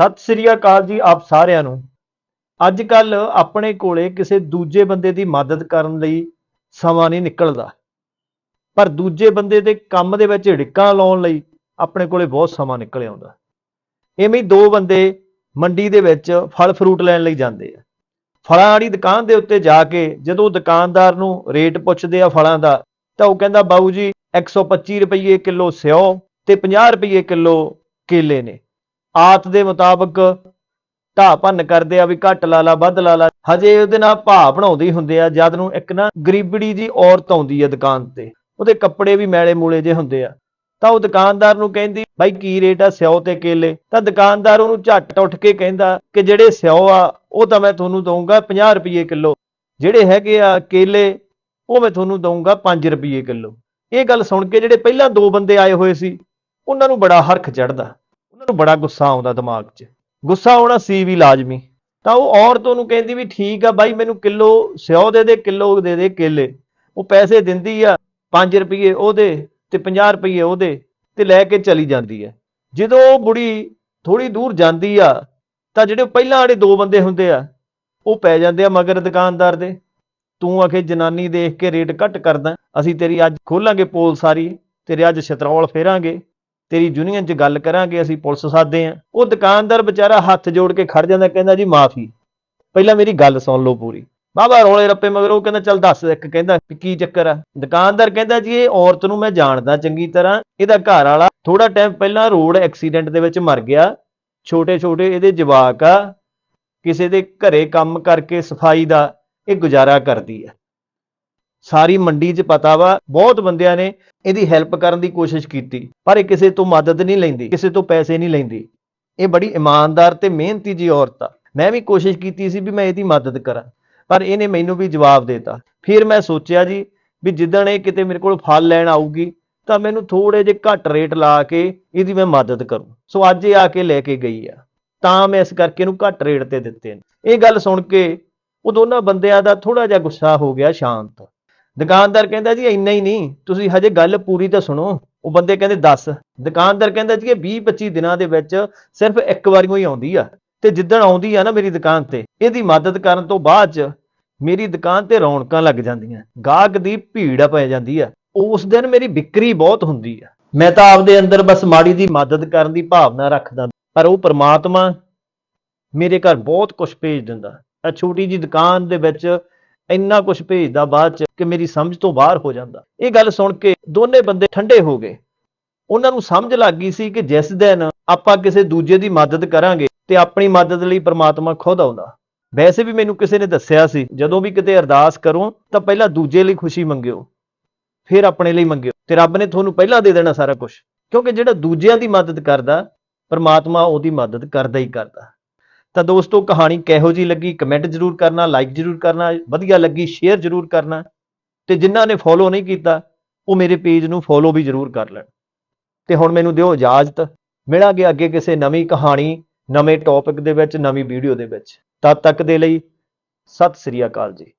ਸਤਿ ਸ੍ਰੀ ਅਕਾਲ ਜੀ ਆਪ ਸਾਰਿਆਂ ਨੂੰ। ਅੱਜ ਕੱਲ ਆਪਣੇ ਕੋਲੇ ਕਿਸੇ ਦੂਜੇ ਬੰਦੇ ਦੀ ਮਦਦ ਕਰਨ ਲਈ ਸਮਾਂ ਨਹੀਂ ਨਿਕਲਦਾ। ਪਰ ਦੂਜੇ ਬੰਦੇ ਦੇ ਕੰਮ ਦੇ ਵਿੱਚ ਢਿੱਕਾਂ ਲਾਉਣ ਲਈ ਆਪਣੇ ਕੋਲੇ ਬਹੁਤ ਸਮਾਂ ਨਿਕਲ ਆਉਂਦਾ। ਐਵੇਂ ਦੋ ਬੰਦੇ ਮੰਡੀ ਦੇ ਵਿੱਚ ਫਲ ਫਰੂਟ ਲੈਣ ਲਈ ਜਾਂਦੇ ਆ। ਫਲਾਂ ਵਾਲੀ ਦੁਕਾਨ ਦੇ ਉੱਤੇ ਜਾ ਕੇ ਜਦੋਂ ਦੁਕਾਨਦਾਰ ਨੂੰ ਰੇਟ ਪੁੱਛਦੇ ਆ ਫਲਾਂ ਦਾ, ਤਾਂ ਉਹ ਕਹਿੰਦਾ, ਬਾਊ ਜੀ 125 ਰੁਪਏ ਕਿਲੋ ਸਿਓ ਤੇ 50 ਰੁਪਏ ਕਿਲੋ ਕੇਲੇ ਨੇ। ਆਤ ਦੇ ਮੁਤਾਬਕ ਢਾਹ ਭੰਨ ਕਰਦੇ ਆ ਵੀ ਘੱਟ ਲਾ ਲਾ, ਵੱਧ ਲਾ ਲਾ। ਹਜੇ ਉਹਦੇ ਨਾਲ ਭਾਅ ਬਣਾਉਂਦੇ ਹੁੰਦੇ ਆ, ਜਦ ਨੂੰ ਇੱਕ ਨਾ ਗਰੀਬੜੀ ਜੀ ਔਰਤ ਆਉਂਦੀ ਆ ਦੁਕਾਨ ਤੇ, ਉਹਦੇ ਕੱਪੜੇ ਵੀ ਮੈਲੇ ਮੂਲੇ ਜੇ ਹੁੰਦੇ ਆ। ਤਾਂ ਉਹ ਦੁਕਾਨਦਾਰ ਨੂੰ ਕਹਿੰਦੀ, ਬਾਈ, ਕੀ ਰੇਟ ਆ ਸਿਓ ਤੇ ਕੇਲੇ? ਤਾਂ ਦੁਕਾਨਦਾਰ ਉਹਨੂੰ ਝੱਟ ਉੱਠ ਕੇ ਕਹਿੰਦਾ ਕਿ ਜਿਹੜੇ ਸਿਓ ਆ, ਉਹ ਤਾਂ ਮੈਂ ਤੁਹਾਨੂੰ ਦਊਂਗਾ 50 ਰੁਪਏ ਕਿਲੋ। ਜਿਹੜੇ ਹੈਗੇ ਆ ਕੇਲੇ, ਉਹ ਮੈਂ ਤੁਹਾਨੂੰ ਦਊਂਗਾ 5 ਰੁਪਏ ਕਿਲੋ। ਇਹ ਗੱਲ ਸੁਣ ਕੇ ਜਿਹੜੇ ਪਹਿਲਾਂ ਦੋ ਬੰਦੇ ਆਏ ਹੋਏ ਸੀ, ਉਹਨਾਂ ਨੂੰ ਬੜਾ ਹਰਖ ਚੜਦਾ ਉਹਨਾਂ ਨੂੰ ਬੜਾ ਗੁੱਸਾ ਆਉਂਦਾ ਦਿਮਾਗ 'ਚ। ਗੁੱਸਾ ਆਉਣਾ ਸੀ ਵੀ ਲਾਜ਼ਮੀ। ਤਾਂ ਉਹ ਔਰਤ ਉਹਨੂੰ ਕਹਿੰਦੀ ਵੀ ਠੀਕ ਆ ਬਾਈ, ਮੈਨੂੰ ਕਿਲੋ ਸਿਓ ਦੇ ਦੇ, ਕਿਲੋ ਦੇ ਦੇ ਕੇਲੇ। ਉਹ ਪੈਸੇ ਦਿੰਦੀ ਆ 5 ਰੁਪਏ ਉਹਦੇ ਤੇ 50 ਰੁਪਏ ਉਹਦੇ ਤੇ ਲੈ ਕੇ ਚਲੀ ਜਾਂਦੀ ਹੈ ਜਦੋਂ ਉਹ ਬੁੜੀ ਥੋੜੀ ਦੂਰ ਜਾਂਦੀ ਆ, ਤਾਂ ਜਿਹੜੇ ਪਹਿਲਾਂ ਵਾਲੇ ਦੋ ਬੰਦੇ ਹੁੰਦੇ ਆ, ਉਹ ਪੈ ਜਾਂਦੇ ਆ ਮਗਰ ਦੁਕਾਨਦਾਰ ਦੇ। ਤੂੰ ਆਖੇ ਜਨਾਨੀ ਦੇਖ ਕੇ ਰੇਟ ਘੱਟ ਕਰਦਾ, ਅਸੀਂ ਤੇਰੀ ਅੱਜ ਖੋਲਾਂਗੇ ਪੋਲ ਸਾਰੀ, ਤੇਰੇ ਅੱਜ ਛਤਰੌਲ ਫੇਰਾਂਗੇ। ਤੇਰੀ ਯੂਨੀਅਨ 'ਚ ਗੱਲ ਕਰਾਂਗੇ, ਅਸੀਂ ਪੁਲਿਸ ਸਾਦੇ ਆ। ਉਹ ਦੁਕਾਨਦਾਰ ਵਿਚਾਰਾ ਹੱਥ ਜੋੜ ਕੇ ਖੜ ਜਾਂਦਾ, ਕਹਿੰਦਾ ਜੀ ਮਾਫੀ। ਪਹਿਲਾਂ ਮੇਰੀ ਗੱਲ ਸੁਣ ਲਓ ਪੂਰੀ। ਬਾਬਾ ਰੋਲੇ ਰੱਪੇ ਮਗਰ ਉਹ ਕਹਿੰਦਾ, ਚੱਲ ਦੱਸ ਇੱਕ, ਕਹਿੰਦਾ ਕੀ ਚੱਕਰ ਆ? ਦੁਕਾਨਦਾਰ ਕਹਿੰਦਾ ਜੀ, ਇਹ ਔਰਤ ਨੂੰ ਮੈਂ ਜਾਣਦਾ ਚੰਗੀ ਤਰ੍ਹਾਂ। ਇਹਦਾ ਘਰ ਵਾਲਾ ਥੋੜਾ ਟਾਈਮ ਪਹਿਲਾਂ ਰੋਡ ਐਕਸੀਡੈਂਟ ਦੇ ਵਿੱਚ ਮਰ ਗਿਆ। ਛੋਟੇ ਛੋਟੇ ਇਹਦੇ ਜਵਾਕ ਆ। ਕਿਸੇ ਦੇ ਘਰੇ ਕੰਮ ਕਰਕੇ ਸਫ਼ਾਈ ਦਾ ਇਹ ਗੁਜ਼ਾਰਾ ਕਰਦੀ ਆ। ਸਾਰੀ ਮੰਡੀ 'ਚ ਪਤਾ ਵਾ, ਬਹੁਤ ਬੰਦਿਆਂ ਨੇ ਇਹਦੀ ਹੈਲਪ ਕਰਨ ਦੀ ਕੋਸ਼ਿਸ਼ ਕੀਤੀ, ਪਰ ਇਹ ਕਿਸੇ ਤੋਂ ਮਦਦ ਨਹੀਂ ਲੈਂਦੀ, ਕਿਸੇ ਤੋਂ ਪੈਸੇ ਨਹੀਂ ਲੈਂਦੀ। ਇਹ ਬੜੀ ਇਮਾਨਦਾਰ ਤੇ ਮਿਹਨਤੀ ਜੀ ਔਰਤ ਆ। ਮੈਂ ਵੀ ਕੋਸ਼ਿਸ਼ ਕੀਤੀ ਸੀ ਵੀ ਮੈਂ ਇਹਦੀ ਮਦਦ ਕਰਾਂ, ਪਰ ਇਹਨੇ ਮੈਨੂੰ ਵੀ ਜਵਾਬ ਦੇਤਾ। ਫਿਰ ਮੈਂ ਸੋਚਿਆ ਜੀ ਵੀ ਜਿੱਦਣ ਇਹ ਕਿਤੇ ਮੇਰੇ ਕੋਲ ਫਲ ਲੈਣ ਆਊਗੀ, ਤਾਂ ਮੈਨੂੰ ਥੋੜੇ ਜਿਹੇ ਘੱਟ ਰੇਟ ਲਾ ਕੇ ਇਹਦੀ ਮੈਂ ਮਦਦ ਕਰੂੰ। ਸੋ ਅੱਜ ਇਹ ਆ ਕੇ ਲੈ ਕੇ ਗਈ ਆ। ਤਾਂ ਮੈਂ ਇਸ ਕਰਕੇ ਇਹਨੂੰ ਘੱਟ ਰੇਟ ਤੇ ਦਿੱਤੇ ਨੇ। ਇਹ ਗੱਲ ਸੁਣ ਕੇ ਉਹ ਦੋਨਾਂ ਬੰਦਿਆਂ ਦਾ ਥੋੜਾ ਜਿਹਾ ਗੁੱਸਾ ਹੋ ਗਿਆ ਸ਼ਾਂਤ। ਦੁਕਾਨਦਾਰ ਕਹਿੰਦਾ ਜੀ, ਇੰਨਾ ਹੀ ਨਹੀਂ, ਤੁਸੀਂ ਹਜੇ ਗੱਲ ਪੂਰੀ ਤਾਂ ਸੁਣੋ। ਉਹ ਬੰਦੇ ਕਹਿੰਦੇ 10 ਦੁਕਾਨਦਾਰ ਕਹਿੰਦਾ ਜੀ, ਇਹ 20 25 ਦਿਨਾਂ ਦੇ ਵਿੱਚ ਸਿਰਫ ਇੱਕ ਵਾਰੀਓ ਹੀ ਆਉਂਦੀ ਆ। ਤੇ ਜਿੱਦਣ ਆਉਂਦੀ ਆ ਨਾ ਮੇਰੀ ਦੁਕਾਨ ਤੇ, ਇਹਦੀ ਮਦਦ ਕਰਨ ਤੋਂ ਬਾਅਦ ਚ ਮੇਰੀ ਦੁਕਾਨ ਤੇ ਰੌਣਕਾਂ ਲੱਗ ਜਾਂਦੀਆਂ। ਗਾਹਕ ਦੀ ਭੀੜ ਪੈ ਜਾਂਦੀ ਆ। ਉਸ ਦਿਨ ਮੇਰੀ ਵਿਕਰੀ ਬਹੁਤ ਹੁੰਦੀ ਆ। ਮੈਂ ਤਾਂ ਆਪਦੇ ਅੰਦਰ ਬਸ ਮਾੜੀ ਦੀ ਮਦਦ ਕਰਨ ਦੀ ਭਾਵਨਾ ਰੱਖਦਾ। ਪਰ ਉਹ ਪ੍ਰਮਾਤਮਾ ਮੇਰੇ ਘਰ ਬਹੁਤ ਕੁਝ ਭੇਜ ਦਿੰਦਾ। ਆ ਛੋਟੀ ਜੀ ਦੁਕਾਨ ਦੇ ਵਿੱਚ ਇੰਨਾ ਕੁਝ ਭੇਜਦਾ ਬਾਅਦ ਚ ਕਿ ਮੇਰੀ ਸਮਝ ਤੋਂ ਬਾਹਰ ਹੋ ਜਾਂਦਾ। ਇਹ ਗੱਲ ਸੁਣ ਕੇ ਦੋਨੇ ਬੰਦੇ ਠੰਡੇ ਹੋ ਗਏ। ਉਹਨਾਂ ਨੂੰ ਸਮਝ ਲੱਗ ਗਈ ਸੀ ਕਿ ਜਿਸ ਦਿਨ ਆਪਾਂ ਕਿਸੇ ਦੂਜੇ ਦੀ ਮਦਦ ਕਰਾਂਗੇ ਤੇ ਆਪਣੀ ਮਦਦ ਲਈ ਪ੍ਰਮਾਤਮਾ ਖੁਦ ਆਉਂਦਾ। ਵੈਸੇ ਵੀ ਮੈਨੂੰ ਕਿਸੇ ਨੇ ਦੱਸਿਆ ਸੀ, ਜਦੋਂ ਵੀ ਕਿਤੇ ਅਰਦਾਸ ਕਰੋ, ਤਾਂ ਪਹਿਲਾਂ ਦੂਜੇ ਲਈ ਖੁਸ਼ੀ ਮੰਗਿਓ। ਫਿਰ ਆਪਣੇ ਲਈ ਮੰਗਿਓ। ਤੇ ਰੱਬ ਨੇ ਤੁਹਾਨੂੰ ਪਹਿਲਾਂ ਦੇ ਦੇਣਾ ਸਾਰਾ ਕੁਝ ਕਿਉਂਕਿ ਜਿਹੜਾ ਦੂਜਿਆਂ ਦੀ ਮਦਦ ਕਰਦਾ, ਪਰਮਾਤਮਾ ਉਹਦੀ ਮਦਦ ਕਰਦਾ ਹੀ ਕਰਦਾ। ਤਾਂ ਦੋਸਤੋ, ਕਹਾਣੀ ਕਿਹੋ ਜੀ ਲੱਗੀ? ਕਮੈਂਟ ਜਰੂਰ ਕਰਨਾ ਲਾਈਕ ਜਰੂਰ ਕਰਨਾ, ਵਧੀਆ ਲੱਗੀ ਸ਼ੇਅਰ ਜਰੂਰ ਕਰਨਾ ਤੇ ਜਿਨ੍ਹਾਂ ਨੇ ਫੋਲੋ ਨਹੀਂ ਕੀਤਾ, ਉਹ ਮੇਰੇ ਪੇਜ ਨੂੰ ਫੋਲੋ ਵੀ ਜਰੂਰ ਕਰ ਲੈਣ। ਤੇ ਹੁਣ ਮੈਨੂੰ ਦਿਓ ਇਜਾਜ਼ਤ। ਮਿਲਾਂਗੇ ਅੱਗੇ ਕਿਸੇ ਨਵੀਂ ਕਹਾਣੀ, ਨਵੇਂ ਟੌਪਿਕ ਦੇ ਵਿੱਚ, ਨਵੀਂ ਵੀਡੀਓ ਦੇ ਵਿੱਚ। ਤਦ ਤੱਕ ਦੇ ਲਈ ਸਤਿ ਸ੍ਰੀ ਅਕਾਲ ਜੀ।